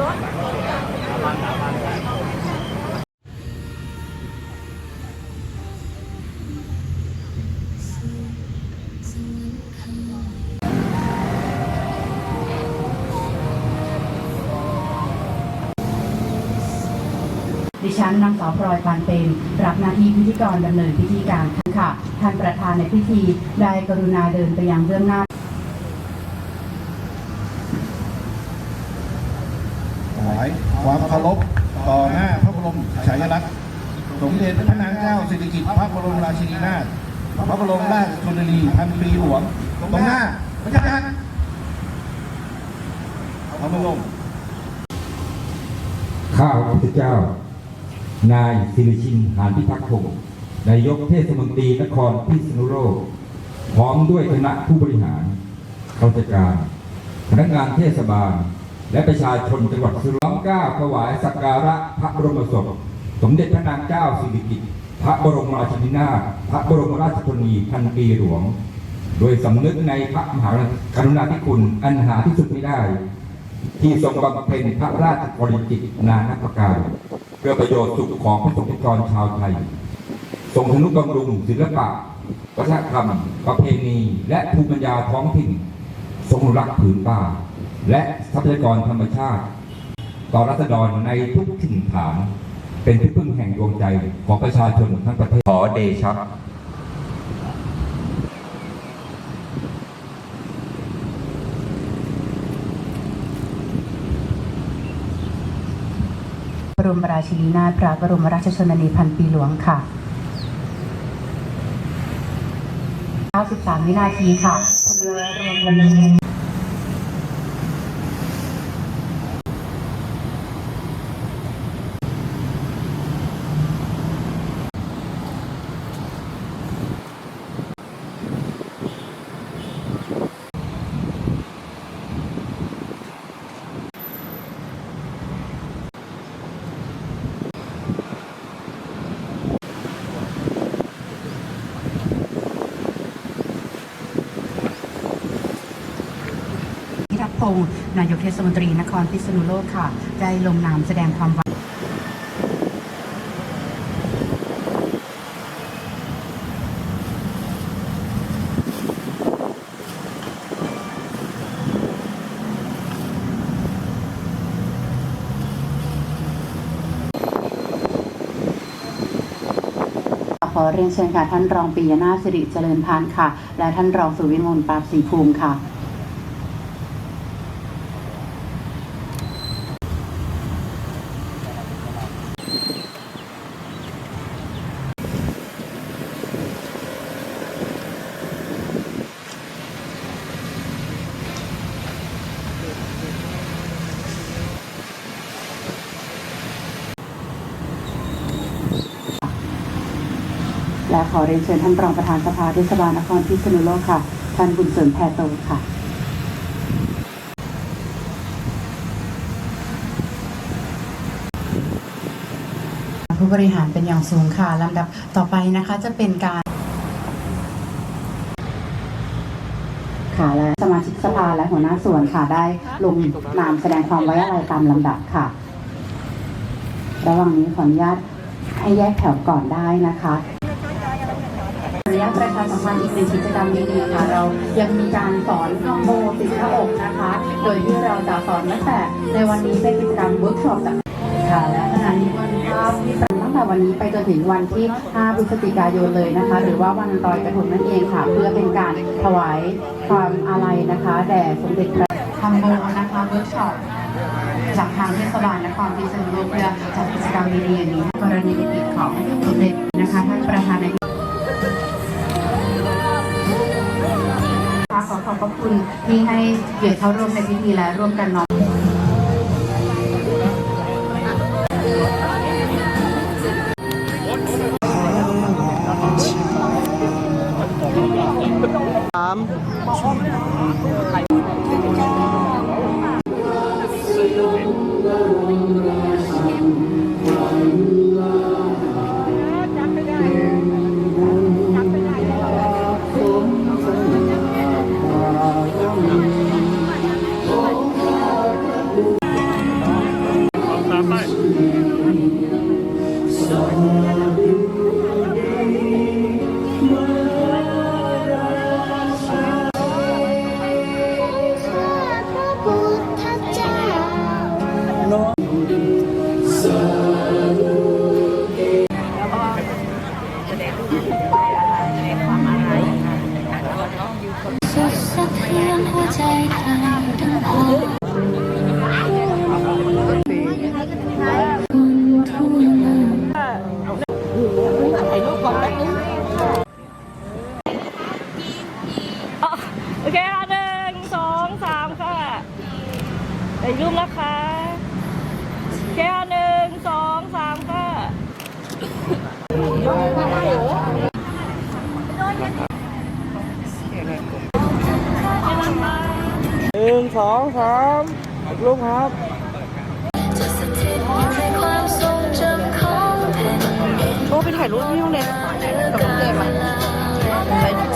ดิฉันนางสาวพลอยปานเต็นรับหน้าที่พิธีกรดำเนินพิธีการค่ะ ท่านประธานในพิธีได้กรุณาเดินไปยังเบื้องหน้าายความเคารพต่อหน้าพระบรมฉายาลักษณ์สมเด็จพระนางเจ้าสิริกิติ์พระบรมราชินีนาถพระบรมราชชนนีพันปีหลวงตรงหน้าพระเจ้าค่ะพระบรมข้าพระพุทธเจ้า นายสิริชินหานพิทักษ์พงศ์นายกเทศมนตรีนครพิษณุโลกพร้อมด้วยคณะผู้บริหารข้าราชการพนักงานเทศบาล และประชาชนจังหวัดสุรินทร์ก้าวถวายสักการะพระบรมศพสมเด็จพระนางเจ้าสิริกิติ์พระบรมราชินีนาถพระบรมราชชนนีพันปีหลวง โดยสำนึกในพระมหากรุณาธิคุณอันหาที่สุดไม่ได้ ที่ทรงบำเพ็ญพระราชบริจิตนานัประการเพื่อประโยชน์สุขของประสบนิกรชาวไทย ทรงทนุบำรุงศิลปะ วัฒนธรรม ประเพณี และภูมิปัญญาท้องถิ่น ทรงรักผืนป่า และทรัพยากรธรรมชาติ ต่อรัษฎรในทุกถิ่นฐาน เป็นที่พึ่งแห่งดวงใจของประชาชนทั้งประเทศขอเดชะบรมราชินีนาถพระบรมราชชนนีพันปีหลวงค่ะ 93 วินาทีค่ะเรือรวมลำเลียงพิทักษ์ พงศ์นายกเทศมนตรีนครพิษณุโลกค่ะ ได้ลงนามแสดงความหวังขอเรียนเชิญค่ะท่านรองปิยนาสิริเจริญพันธ์ค่ะ และท่านรองสุวิมลปราบศรีภูมิค่ะ และขอเรียนเชิญท่านรองประธานสภาเทศบาลนครพิษณุโลกค่ะ ท่านบุญเสริมแพรโตค่ะผู้บริหารเป็นอย่างสูงค่ะลำดับต่อไปนะคะจะเป็นการค่ะและสมาชิกสภาและหัวหน้าส่วนค่ะได้ลงนามแสดงความไว้อะไรตามลำดับค่ะ ระหว่างนี้ขออนุญาตให้แยกแถวก่อนได้นะคะขออ นุญาตประชาสัมพันธ์อีกหนึ่งกิจกรรมดีๆค่ะ เรายังมีการสอนคอมโบติดหน้าอกนะคะ โดยที่เราจะสอนตั้งแต่ในวันนี้เป็นกิจกรรมเวิร์กช็อปจากค่ะและขณะนี้วันภาพที่ตั้งแต่วันนี้ไปจนถึงวันที่ 5 พฤศจิกายนเลยนะคะ หรือว่าวันลอยกระทงนั่นเองค่ะ เพื่อเป็นการถวายความอาลัยนะคะแด่สมเด็จพระคอมโบนะคะเวิร์กช็อปจากทางเทศบาลนครพิษณุโลกเพื่อจัดกิจกรรมดีๆนี้กรณียกิจของสมเด็จนะคะท่านประธานใน อขอบพระคุณที่ให้เกียรติเข้าร่วมในพิธีและร่วมกันน้อมพ สุดสะเทือนหัวใจไทยทั้งโอเคหนึ่งสองสามค่ะถ่ยรูปนะคะโค่หนึ่งสองสามค่ะ สองสามลุกครับ โอยู่ในความทรงจำของแผ่นดินโอ้ไปถ่ายรูปที่โรงเรียนกับน้องเจมส์ไปแสงแห่ง